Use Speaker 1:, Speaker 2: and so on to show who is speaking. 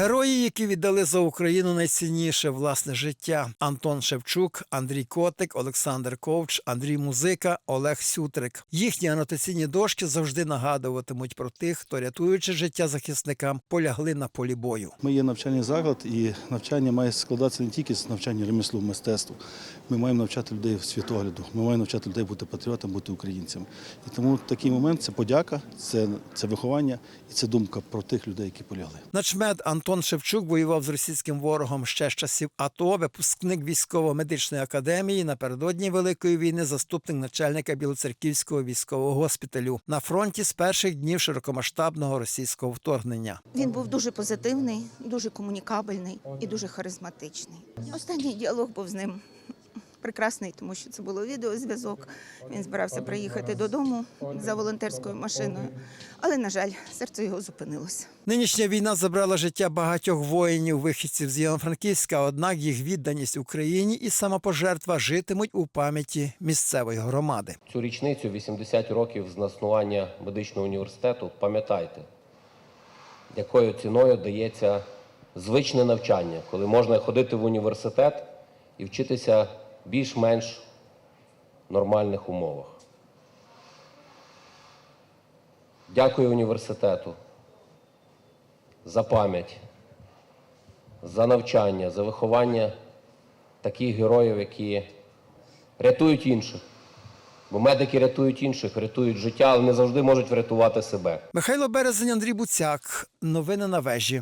Speaker 1: Герої, які віддали за Україну найцінніше власне життя: Антон Шевчук, Андрій Котик, Олександр Ковч, Андрій Музика, Олег Сютрик. Їхні анотаційні дошки завжди нагадуватимуть про тих, хто рятуючи життя захисникам, полягли на полі бою.
Speaker 2: Ми є навчальний заклад, і навчання має складатися не тільки з навчання ремеслу, мистецтву. Ми маємо навчати людей світогляду, ми маємо навчати людей бути патріотами, бути українцями. І тому такий момент це подяка, це, це виховання і це думка про тих людей, які полягли.
Speaker 1: Начмед Антон Шевчук воював з російським ворогом ще з часів АТО, випускник військово-медичної академії. Напередодні Великої війни заступник начальника Білоцерківського військового госпіталю на фронті з перших днів широкомасштабного російського вторгнення.
Speaker 3: Він був дуже позитивний, дуже комунікабельний і дуже харизматичний. Останній діалог був з ним прекрасний, тому що це було відеозв'язок. Він збирався приїхати додому за волонтерською машиною, але, на жаль, серце його зупинилося.
Speaker 1: Нинішня війна забрала життя багатьох воїнів, вихідців з Івано-Франківська, однак їх відданість Україні і самопожертва житимуть у пам'яті місцевої громади.
Speaker 4: Цю річницю 80 років з заснування медичного університету пам'ятайте, якою ціною дається звичне навчання, коли можна ходити в університет і вчитися більш-менш нормальних умовах. Дякую університету за пам'ять, за навчання, за виховання таких героїв, які рятують інших. Бо медики рятують інших, рятують життя, але не завжди можуть врятувати себе.
Speaker 1: Михайло Березень, Андрій Буцяк. Новини на вежі.